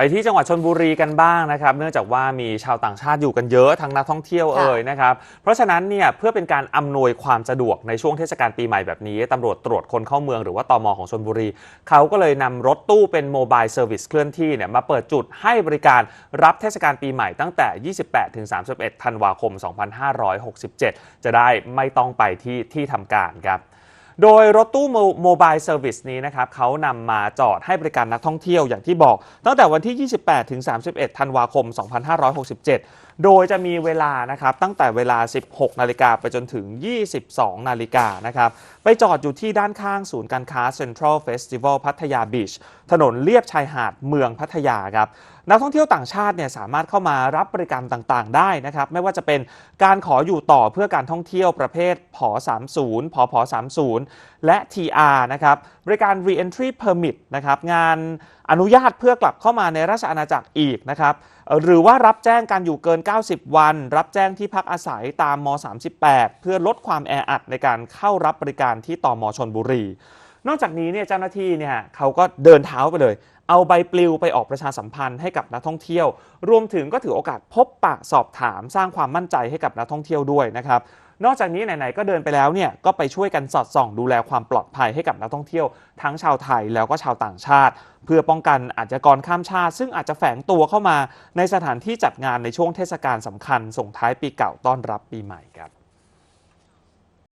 ไปที่จังหวัดชนบุรีกันบ้างนะครับ เนื่องจากว่ามีชาวต่างชาติอยู่กันเยอะทั้งนักท่องเที่ยวค่ะเอ่ยนะครับ เพราะฉะนั้นเนี่ยเพื่อเป็นการอำนวยความสะดวกในช่วงเทศกาลปีใหม่แบบนี้ตำรวจตรวจคนเข้าเมืองหรือว่าตมของชนบุรี เขาก็เลยนำรถตู้เป็นโมบายเซอร์วิสเคลื่อนที่เนี่ยมาเปิดจุดให้บริการรับเทศกาลปีใหม่ตั้งแต่ 28ถึง31 ธันวาคม 2567 จะได้ไม่ต้องไปที่ที่ทำการครับ โดยรถตู้โมบายเซอร์วิสนี้นะครับเขานำมาจอดให้บริการนักท่องเที่ยวอย่างที่บอก ตั้งแต่วันที่ 28 ถึง 31 ธันวาคม 2567 โดยจะมีเวลานะครับตั้งแต่เวลา 16 นาฬิกาไปจนถึง 22 นาฬิกานะครับไปจอดอยู่ที่ด้านข้างศูนย์การค้าเซ็นทรัลเฟสติวัลพัทยาบีชถนนเลียบชายหาดเมืองพัทยาครับนักท่องเที่ยวต่างชาติเนี่ยสามารถเข้ามารับบริการต่างๆ ได้นะครับไม่ว่าจะเป็นการขออยู่ต่อเพื่อการท่องเที่ยวประเภทผอ30ผอพ30และ TR นะครับบริการ Re-entry Permit นะครับงานอนุญาตเพื่อกลับเข้ามาในราชอาณาจักรอีกนะครับหรือว่ารับแจ้งการอยู่เกิน 90 วัน รับแจ้งที่พักอาศัยตามม 38 เพื่อลดความแออัดในการเข้ารับบริการที่ต่อมชนบุรี นอกจากนี้เนี่ยเจ้าหน้าที่เนี่ยเขาก็เดินเท้าไปเลยเอาใบปลิวไปออกประชาสัมพันธ์ให้กับนักท่องเที่ยว รวมถึงก็ถือโอกาสพบปะสอบถามสร้างความมั่นใจให้กับนักท่องเที่ยวด้วยนะครับ นอกจากนี้ไหนๆก็เดินไปแล้วเนี่ยก็ไปช่วยกันสอดส่องดูแลความปลอดภัยให้กับนักท่องเที่ยวทั้งชาวไทยแล้วก็ชาวต่างชาติ เพื่อป้องกันอาชญากรข้ามชาติ ซึ่งอาจจะแฝงตัวเข้ามาในสถานที่จัดงานในช่วงเทศกาลสำคัญส่งท้ายปีเก่าต้อนรับปีใหม่ครับ